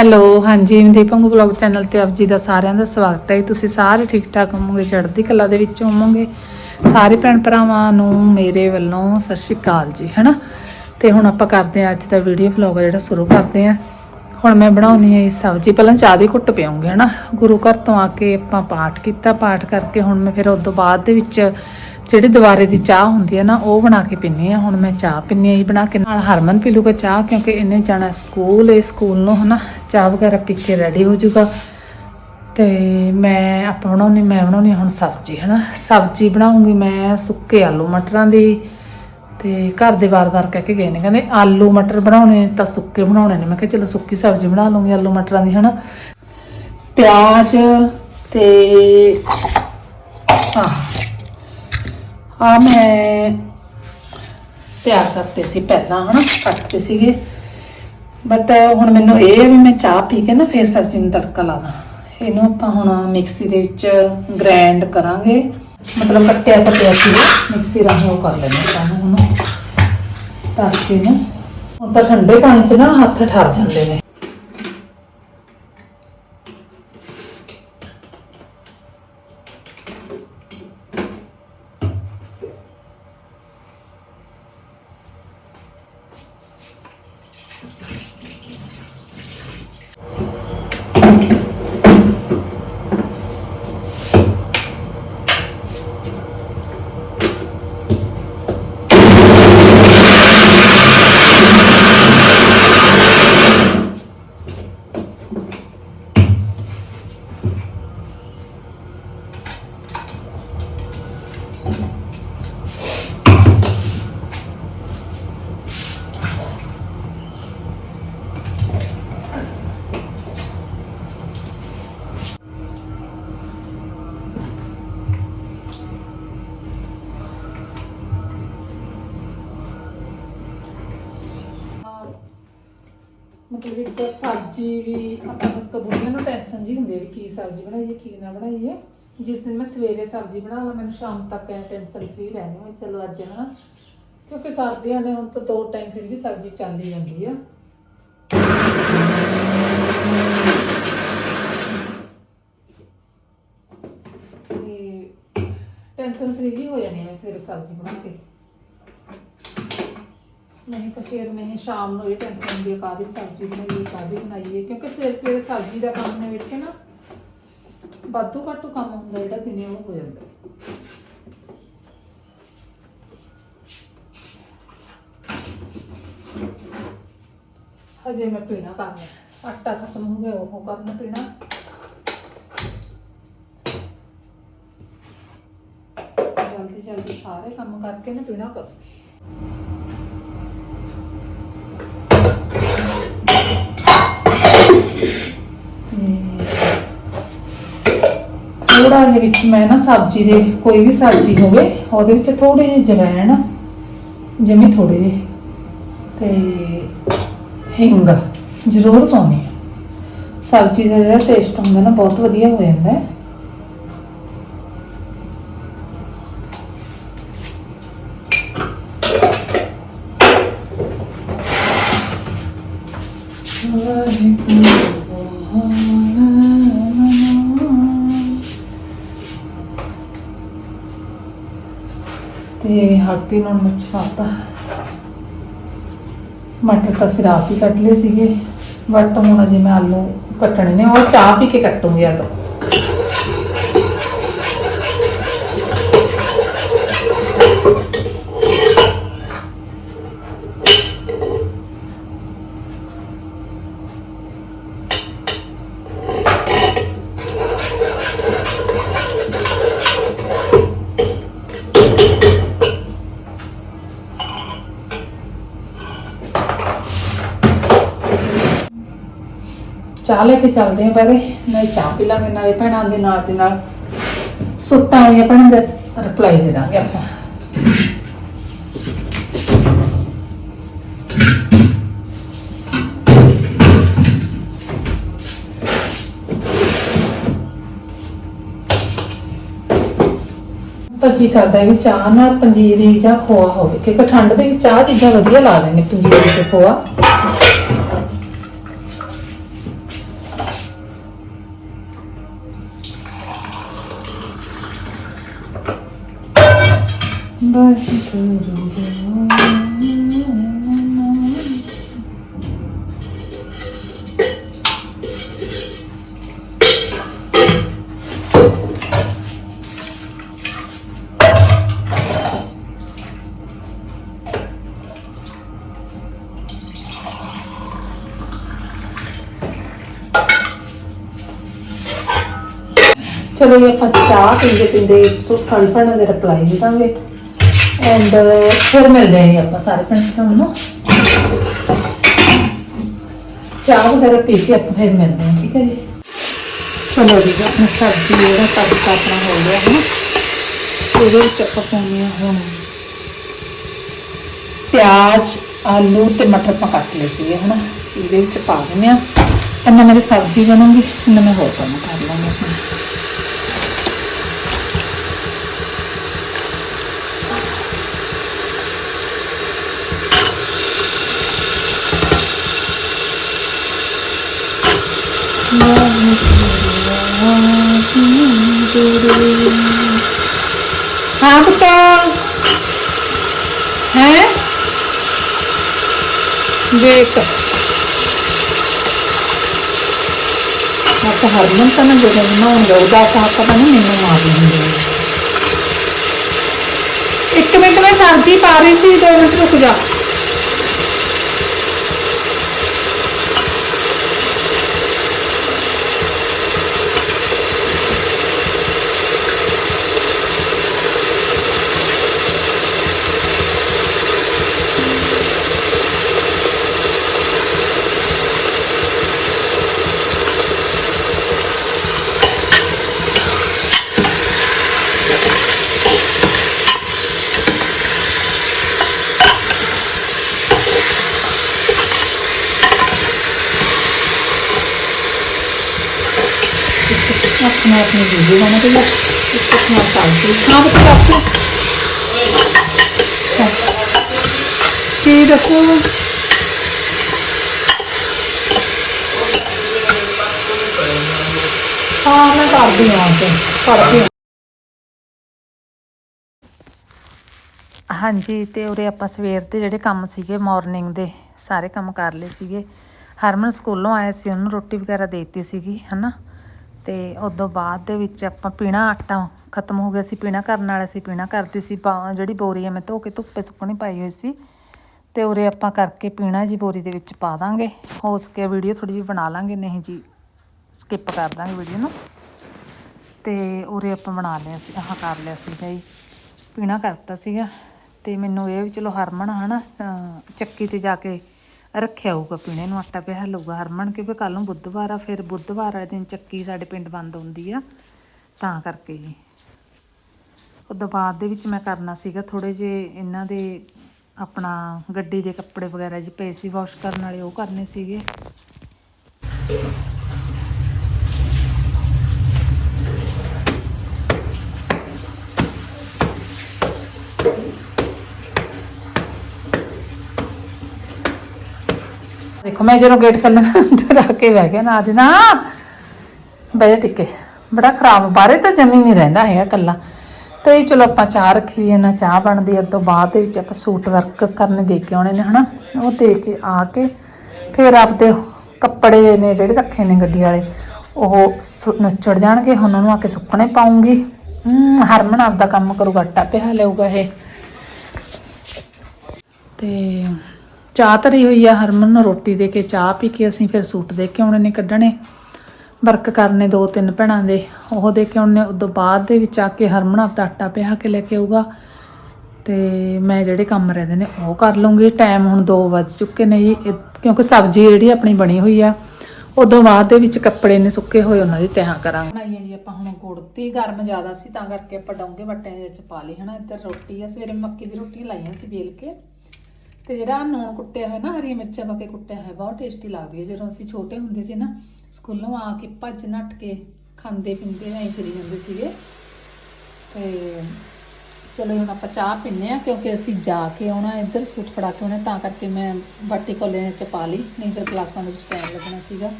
Hello, ਹਾਂਜੀ ਦੀਪੰਗ vlog channel ਤੇ ਆਪ ਜੀ ਦਾ ਸਾਰਿਆਂ ਦਾ ਸਵਾਗਤ ਹੈ। ਤੁਸੀਂ ਸਾਰੇ ਠੀਕ ਠਾਕ ਹੋਵੋਗੇ, ਚੜ੍ਹਦੀ ਕਲਾ ਦੇ ਵਿੱਚ ਹੋਵੋਗੇ? ਸਾਰੇ ਭੈਣ ਭਰਾਵਾਂ ਨੂੰ ਮੇਰੇ ਵੱਲੋਂ ਸਤਿ ਸ਼੍ਰੀ ਅਕਾਲ ਜੀ, ਹੈਨਾ? ਤੇ ਹੁਣ ਆਪਾਂ ਕਰਦੇ ਹਾਂ ਅੱਜ ਦਾ ਵੀਡੀਓ ਵਲੌਗ ਜਿਹੜਾ ਸ਼ੁਰੂ ਕਰਦੇ ਹਾਂ। ਹੁਣ ਮੈਂ ਬਣਾਉਣੀ ਹੈ ਸਬਜ਼ੀ, ਪਹਿਲਾਂ ਚਾਹ ਦੀ ਘੁੱਟ ਪਿਆਉਂਗੀ, ਹੈਨਾ? ਗੁਰੂ ਘਰ ਤੋਂ ਆ ਕੇ ਆਪਾਂ ਪਾਠ ਕੀਤਾ, ਪਾਠ ਕਰਕੇ ਹੁਣ ਮੈਂ ਫਿਰ ਉਸ ਤੋਂ ਬਾਅਦ ਦੇ ਵਿੱਚ ਜਿਹੜੀ ਦੁਬਾਰੇ ਦੀ ਚਾਹ ਹੁੰਦੀ ਹੈ ਨਾ, ਉਹ ਬਣਾ ਕੇ ਪੀਂਦੀ ਆ। ਹੁਣ ਮੈਂ ਚਾਹ ਪੀਂਦੀ ਆ ਜੀ ਬਣਾ ਕੇ। ਨਾਲ ਹਰਮਨ ਪੀ ਲੂਗਾ ਚਾਹ, ਕਿਉਂਕਿ ਇਹਨੇ ਜਾਣਾ ਸਕੂਲ, ਇਹ ਸਕੂਲ ਨੂੰ ਹਨਾ, ਚਾਹ ਵਗੈਰਾ ਪੀ ਕੇ ਰੈਡੀ ਹੋ ਜਾਊਗਾ। ਤੇ ਮੈਂ ਆਪਾਂ ਬਣਾਉਣੀ ਮੈਂ ਬਣਾਉਣੀ ਹੁਣ ਸਬਜ਼ੀ, ਹਨਾ। ਸਬਜ਼ੀ ਬਣਾਉਂਗੀ ਮੈਂ ਸੁੱਕੇ ਆਲੂ ਮਟਰਾਂ ਦੀ। ਤੇ ਘਰ ਦੇ ਵਾਰ-ਵਾਰ ਕਹਿ ਕੇ ਗਏ ਨੇ, ਕਹਿੰਦੇ ਆਲੂ ਮਟਰ ਬਣਾਉਣੇ ਤਾਂ ਸੁੱਕੇ ਬਣਾਉਣੇ ਨੇ। ਮੈਂ ਕਿਹਾ ਚਲੋ ਸੁੱਕੀ ਸਬਜ਼ੀ ਬਣਾ ਲਵਾਂਗੀ ਆਲੂ ਮਟਰਾਂ ਦੀ, ਹਨਾ। ਪਿਆਜ਼ ਤੇ, ਆਹ। ਆ ਮੈਂ ਤਿਆਰ ਕਰਤੇ ਸੀ ਪਹਿਲਾਂ, ਹਨਾ, ਕੱਟਤੇ ਸੀਗੇ। ਬਟ ਹੁਣ ਮੈਨੂੰ ਇਹ ਹੈ ਵੀ ਮੈਂ ਚਾਹ ਪੀ ਕੇ ਨਾ ਫੇਰ ਸਬਜ਼ੀ ਨੂੰ ਤੜਕਾ ਲਾ ਦਾਂ। ਇਹਨੂੰ ਆਪਾਂ ਹੁਣ ਮਿਕਸੀ ਦੇ ਵਿੱਚ ਗ੍ਰਾਈਂਡ ਕਰਾਂਗੇ। ਮਤਲਬ ਕੱਟਿਆ ਕੱਟਿਆ ਸੀ, ਮਿਕਸੀ ਰਾਹੀਂ ਉਹ ਕਰ ਲੈਣਾ ਸਾਨੂੰ ਹੁਣ। ਤੜਕੇ ਨੂੰ। ਹੁਣ ਤਾਂ ਠੰਡੇ ਪਾਣੀ 'ਚ ਨਾ ਹੱਥ ਠਰ ਜਾਂਦੇ ਨੇ। ਮਤਲਬ ਇੱਕ ਸਬਜ਼ੀ ਵੀ ਆਪਾਂ ਨੂੰ ਕਬੂਲੀਆਂ ਨੂੰ ਟੈਨਸ਼ਨ ਜੀ ਹੁੰਦੀ ਹੈ ਵੀ ਕੀ ਸਬਜ਼ੀ ਬਣਾਈਏ, ਕੀ ਨਾ ਬਣਾਈਏ। ਜਿਸ ਦਿਨ ਮੈਂ ਸਵੇਰੇ ਸਬਜ਼ੀ ਬਣਾ ਲਾਂ, ਮੈਨੂੰ ਸ਼ਾਮ ਤੱਕ ਐ ਟੈਨਸ਼ਨ ਫ੍ਰੀ ਰਹਿਣੀ ਮੈਂ ਚਲੋ ਅੱਜ ਹਨਾ ਕਿਉਂਕਿ ਸਰਦੀਆਂ ਨੇ, ਹੁਣ ਤਾਂ ਦੋ ਟਾਈਮ ਫਿਰ ਵੀ ਸਬਜ਼ੀ ਚੱਲ ਹੀ ਜਾਂਦੀ ਆ। ਤੇ ਟੈਨਸ਼ਨ ਫ੍ਰੀ ਜੀ ਹੋ ਜਾਂਦੀ ਹੈ ਸਵੇਰੇ ਸਬਜ਼ੀ ਬਣਾ ਕੇ। ਨਹੀਂ ਤਾਂ ਫਿਰ ਮੈਂ ਸ਼ਾਮ ਨੂੰ ਇਹ ਟੈਨਸ਼ਨ ਹੁੰਦੀ ਹੈ ਕਾਦੀ ਸਬਜ਼ੀ ਬਣਾਈਏ ਕਾਦੀ ਬਣਾਈਏ, ਕਿਉਂਕਿ ਸਵੇਰੇ ਸਵੇਰੇ ਸਬਜ਼ੀ ਦਾ ਕੰਮ ਨਿਬੜ ਕੇ ਨਾ ਵਾਧੂ ਘੱਟੂ ਕੰਮ ਹੁੰਦਾ, ਜਿਹੜਾ ਦਿਨੇ ਉਹ ਹੋ ਜਾਂਦਾ। ਹਜੇ ਮੈਂ ਪੀਣਾ ਕਰਨਾ ਆਟਾ ਖਤਮ ਹੋ ਗਿਆ, ਉਹ ਕਰਨਾ ਪੀਣਾ। ਜਲਦੀ ਜਲਦੀ ਸਾਰੇ ਕੰਮ ਕਰਕੇ ਨਾ ਪੀਣਾ ਕਰੂੰਗੀ ਥੋੜਾ ਜਿਹਾ ਵਿੱਚ ਮੈਂ ਨਾ ਸਬਜ਼ੀ ਦੇ, ਕੋਈ ਵੀ ਸਬਜ਼ੀ ਹੋਵੇ, ਉਹਦੇ ਵਿੱਚ ਥੋੜੇ ਜਿਹੇ ਜਵੈਣ ਜਿਵੇਂ ਥੋੜੇ ਜਿਹੇ ਤੇ ਹਿੰਗ ਜ਼ਰੂਰ ਪਾਉਣੀ ਹੈ ਸਬਜ਼ੀ ਦਾ ਜਿਹੜਾ ਟੇਸਟ ਹੁੰਦਾ ਨਾ, ਬਹੁਤ ਵਧੀਆ ਹੋ ਜਾਂਦਾ ਹੈ। ਤੇ ਹਲਦੀ ਨਾਲ ਮਿਰਚ ਪਾਤਾ ਮਟਰ ਤਾਂ ਸਿਰ ਆਪ ਹੀ ਕੱਟ ਲਏ ਸੀਗੇ ਬਟ ਹੁਣ ਅਜੇ ਮੈਂ ਆਲੂ ਕੱਟਣੇ ਨੇ, ਉਹ ਚਾਹ ਪੀ ਕੇ ਕੱਟੂੰਗੀ ਆਲੂ। ਚਾਹ ਲੈ ਕੇ ਚੱਲਦੇ ਆ ਪਹਿਲੇ ਮੈਂ ਚਾਹ ਪੀ ਲਾਂਗੇ ਨਾਲੇ ਭੈਣਾਂ ਦੇ ਨਾਲ ਦੇ ਨਾਲ। ਸੁੱਟਾਂ ਆਈਆਂ ਭੈਣਾਂ ਦੇ ਰਿਪਲਾਈ ਦੇ ਦਾਂਗੇ ਆਪਾਂ। ਤਾਂ ਜੀ ਕਰਦਾ ਵੀ ਚਾਹ ਨਾਲ ਪੰਜੀਰੀ ਜਾਂ ਖੋਆ ਹੋਵੇ, ਕਿਉਂਕਿ ਠੰਡ ਦੇ ਵਿੱਚ ਚਾਹ ਚੀਜ਼ਾਂ ਵਧੀਆ ਲੱਗਦੀਆਂ ਨੇ, ਪੰਜੀਰੀ ਤੇ ਖੋਆ। ਚਲੋ ਜੀ ਆਪਾਂ ਚਾਹ ਪੀਂਦੇ ਪੀਂਦੇ ਸੁੱਖਾਂ ਭੈਣਾਂ ਦੇ ਰਿਪਲਾਈ ਦੇ ਦਾਂਗੇ ਐਂਡ uh, ਫਿਰ ਮਿਲਦੇ ਹਾਂ ਜੀ ਆਪਾਂ ਸਾਰੇ ਭੈਣਾਂ ਨੂੰ। ਚਾਹ ਵਗੈਰਾ ਪੀ ਕੇ ਆਪਾਂ ਫਿਰ ਮਿਲਦੇ ਹਾਂ, ਠੀਕ ਹੈ ਜੀ? ਚਲੋ ਜੀ ਆਪਣੀ ਸਬਜ਼ੀ ਜਿਹੜਾ ਕੱਟ ਕੱਟਣਾ ਹੋ ਗਿਆ ਹੈ। ਨਾ ਉਹਦੇ ਵਿੱਚ ਆਪਾਂ ਪਾਉਣੀ ਆ ਹੁਣ। ਪਿਆਜ਼, ਆਲੂ ਤੇ ਮਟਰ ਆਪਾਂ ਕੱਟ ਲਏ ਸੀਗੇ, ਹਨਾ? ਇਹਦੇ ਵਿੱਚ ਪਾ ਦਿੰਦੇ ਆ ਇੰਨਾ ਮੇਰੀ ਸਬਜ਼ੀ ਬਣੂਗੀ, ਇੰਨਾ ਮੈਂ ਹੋਰ ਕੰਮ ਕਰ ਲਾਂਗੀ। ਆਪਣਾ ਹਾਂ ਪੁੱਤ ਹੈ ਦੇਖ ਮੈਂ ਤਾਂ ਹਰਮਨ ਤਾਂ ਨਾ ਜਦੋਂ ਬਣਾਉਣ ਲੱਗਦਾ ਸਾਹ ਪਤਾ ਨਹੀਂ ਮੈਨੂੰ ਮਾਰ ਦਿੰਦੇ ਇੱਕ ਮਿੰਟ ਮੈਂ ਸਬਜ਼ੀ ਪਾ ਰਹੀ ਸੀ ਦੋ ਮਿੰਟ ਰੁਕ ਜਾ ਆਪਣਾ ਆਪਣੀ ਵੀਡੀਓ ਬਣਾ ਕੇ ਲੈ ਇੱਕ ਆਪਣਾ ਸਬਜ਼ੀ ਹਾਂ ਬਤਾ ਦੱਸੋ ਕੀ ਦੱਸੋ ਹਾਂ ਮੈਂ ਕਰਦੀ ਹਾਂ ਕਰਦੀ ਹਾਂਜੀ, ਤੇ ਉਰੇ ਆਪਾਂ ਸਵੇਰ ਦੇ ਜਿਹੜੇ ਕੰਮ ਸੀਗੇ ਮਾਰਨਿੰਗ ਦੇ, ਸਾਰੇ ਕੰਮ ਕਰ ਲਏ ਸੀਗੇ। ਹਰਮਨ ਸਕੂਲੋਂ ਆਇਆ ਸੀ, ਉਹਨੂੰ ਰੋਟੀ ਵਗੈਰਾ ਦੇ ਦਿੱਤੀ ਸੀਗੀ, ਹਨਾ? ਤੇ ਉਦੋਂ ਬਾਅਦ ਦੇ ਵਿੱਚ ਆਪਾਂ ਪੀਣਾ ਆਟਾ ਖਤਮ ਹੋ ਗਿਆ ਸੀ, ਪੀਣਾ ਕਰਨ ਵਾਲਾ ਸੀ, ਪੀਣਾ ਕਰਦੀ ਸੀ, ਪਾ- ਜਿਹੜੀ ਬੋਰੀ ਆ ਮੈਂ ਧੋ ਕੇ ਧੁੱਪੇ ਸੁੱਕਣੀ ਪਾਈ ਹੋਈ ਸੀ ਤੇ ਉਰੇ ਆਪਾਂ ਕਰਕੇ ਪੀਣਾ ਜੀ, ਬੋਰੀ ਦੇ ਵਿੱਚ ਪਾ ਦਾਂਗੇ। ਹੋ ਸਕੇ ਵੀਡੀਓ ਥੋੜੀ ਜਿਹੀ ਬਣਾ ਲਾਂਗੇ, ਨਹੀਂ ਜੀ ਸਕਿਪ ਕਰ ਦਾਂਗੇ ਵੀਡੀਓ ਨੂੰ। ਤੇ ਉਰੇ ਆਪਾਂ ਬਣਾ ਲਿਆ ਸੀ, ਆਹ ਕਰ ਲਿਆ ਸੀਗਾ ਜੀ, ਪੀਣਾ ਕਰਤਾ ਸੀਗਾ। ਤੇ ਮੈਨੂੰ ਇਹ ਵੀ ਚਲੋ ਹਰਮਨ ਹਨਾ, ਅਹ ਚੱਕੀ ਤੇ ਜਾ ਕੇ ਰੱਖਿਆ ਹੋਊਗਾ ਪੀਣੇ ਨੂੰ, ਆਟਾ ਪਿਆ ਲਊਗਾ ਹਰਮਨ, ਕਿਉਂਕਿ ਕੱਲ ਨੂੰ ਬੁੱਧਵਾਰ ਆ, ਫਿਰ ਬੁੱਧਵਾਰ ਵਾਲੇ ਦਿਨ ਚੱਕੀ ਸਾਡੇ ਪਿੰਡ ਬੰਦ ਹੁੰਦੀ ਆ, ਤਾਂ ਕਰਕੇ ਜੀ। ਉਦੋਂ ਬਾਅਦ ਦੇ ਵਿੱਚ ਮੈਂ ਕਰਨਾ ਸੀਗਾ ਥੋੜੇ ਜੇ ਇਹਨਾਂ ਦੇ ਆਪਣਾ ਗੱਡੀ ਦੇ ਕੱਪੜੇ ਵਗੈਰਾ ਜੀ ਪਏ ਸੀ, ਵਾਸ਼ ਕਰਨ ਵਾਲੇ ਉਹ ਕਰਨੇ ਸੀਗੇ। ਦੇਖੋ ਮੈਂ ਜਦੋਂ ਗੇਟ ਖੋਲ੍ਹਣਾ ਤੇ ਰੱਖ ਕੇ ਬਹਿ ਗਿਆ ਨਾ ਦੀ ਨਾ ਬਹਿ ਜਾ ਟਿੱਕੇ। ਬੜਾ ਖਰਾਬ ਬਾਰੇ ਤਾਂ ਜਮੀ ਨਹੀਂ ਰਹਿੰਦਾ ਹੈਗਾ ਕੱਲਾ ਤੇ ਇਹ ਚਲੋ ਆਪਾਂ ਚਾਹ ਰੱਖੀ ਹੋਈ ਹੈ ਨਾ ਚਾਹ ਬਣਦੀ ਹੈ ਤੋਂ ਬਾਅਦ ਦੇ ਵਿੱਚ ਆਪਾਂ ਸੂਟ ਵਰਕ ਕਰਨੇ ਦੇ ਕੇ ਆਉਣੇ ਨੇ ਹਨਾ? ਉਹ ਦੇ ਕੇ ਆ ਕੇ ਫਿਰ ਆਪਦੇ ਕੱਪੜੇ ਨੇ ਜਿਹੜੇ ਰੱਖੇ ਨੇ ਗੱਡੀ ਵਾਲੇ ਉਹ ਸੁ- ਨੱਚੜ ਜਾਣਗੇ ਹੁਣ ਉਹਨੂੰ ਆ ਕੇ ਸੁੱਕਣੇ ਪਾਉਂਗੀ। ਹਮ, ਹਰਮਨ ਆਪਦਾ ਕੰਮ ਕਰੂਗਾ ਆਟਾ ਪਿਹਾ ਲਊਗਾ ਇਹ। ਤੇ ਚਾਹ ਧਰੀ ਹੋਈ ਆ, ਹਰਮਨ ਨੂੰ ਰੋਟੀ ਦੇ ਕੇ ਚਾਹ ਪੀ ਕੇ ਅਸੀਂ ਫਿਰ ਸੂਟ ਦੇ ਕੇ ਆਉਣੇ ਨੇ ਕੱਢਣੇ। ਵਰਕ ਕਰਨੇ ਦੋ ਤਿੰਨ ਭੈਣਾਂ ਦੇ। ਉਹ ਦੇ ਕੇ ਆਉਣੇ ਉਦੋਂ ਬਾਅਦ ਦੇ ਵਿੱਚ ਆ ਕੇ ਹਰਮਨ ਆਪਦਾ ਆਟਾ ਪਿਹਾ ਕੇ ਲੈ ਕੇ ਆਊਗਾ। ਤੇ ਮੈਂ ਜਿਹੜੇ ਕੰਮ ਰਹਿੰਦੇ ਨੇ ਉਹ ਕਰ ਲਵਾਂਗੀ ਟਾਈਮ ਹੁਣ 2 ਵੱਜ ਚੁੱਕੇ ਨੇ ਜੀ। ਕਿਉਂਕਿ ਸਬਜ਼ੀ ਜਿਹੜੀ ਆਪਣੀ ਬਣੀ ਹੋਈ ਆ, ਉਦੋਂ ਬਾਅਦ ਦੇ ਵਿੱਚ ਕੱਪੜੇ ਨੇ ਸੁੱਕੇ ਹੋਏ ਉਹਨਾਂ ਦੀ ਤਹਾਂ ਕਰਾਂਗੇ। ਬਣਾਈਏ ਜੀ ਆਪਾਂ ਹੁਣ ਗੁੜਤੀ ਗਰਮ ਜ਼ਿਆਦਾ ਸੀ ਤਾਂ ਕਰਕੇ ਆਪਾਂ ਡੋਂਗੇ ਵੱਟਿਆਂ ਦੇ ਵਿੱਚ ਪਾ ਲਈ, ਹਨਾ। ਇੱਧਰ ਰੋਟੀ ਆ, ਸਵੇਰੇ ਮੱਕੀ ਦੀ ਰੋਟੀ ਲਾਈਆਂ ਸੀ ਵੇਲ ਕੇ। ਤੇ ਜਿਹੜਾ ਆਹ ਨੂਣ ਕੁੱਟਿਆ ਹੋਇਆ ਨਾ, ਹਰੀਆਂ ਮਿਰਚਾਂ ਪਾ ਕੇ ਕੁੱਟਿਆ ਹੋਇਆ, ਬਹੁਤ ਟੇਸਟੀ ਲੱਗਦੀ ਹੈ। ਜਦੋਂ ਅਸੀਂ ਛੋਟੇ ਹੁੰਦੇ ਸੀ ਨਾ, ਸਕੂਲੋਂ ਆ ਕੇ ਭੱਜ ਨੱਟ ਕੇ ਖਾਂਦੇ ਪੀਂਦੇ ਐਂ ਫਿਰੀ ਜਾਂਦੇ ਸੀਗੇ। ਤੇ ਚਲੋ ਹੁਣ ਆਪਾਂ ਚਾਹ ਪੀਨੇ ਆ ਕਿਉਂਕਿ ਅਸੀਂ ਜਾ ਕੇ ਆਉਣਾ, ਇੱਧਰ ਸੂਟ ਫੜਾ ਕੇ ਆਉਣਾ, ਤਾਂ ਕਰਕੇ ਮੈਂ ਬਾਟੀ ਕੋਲੇ ਚ ਪਾ ਲਈ, ਨਹੀਂ ਫਿਰ ਕਲਾਸਾਂ ਦੇ ਵਿੱਚ ਟਾਈਮ ਲੱਗਣਾ ਸੀਗਾ।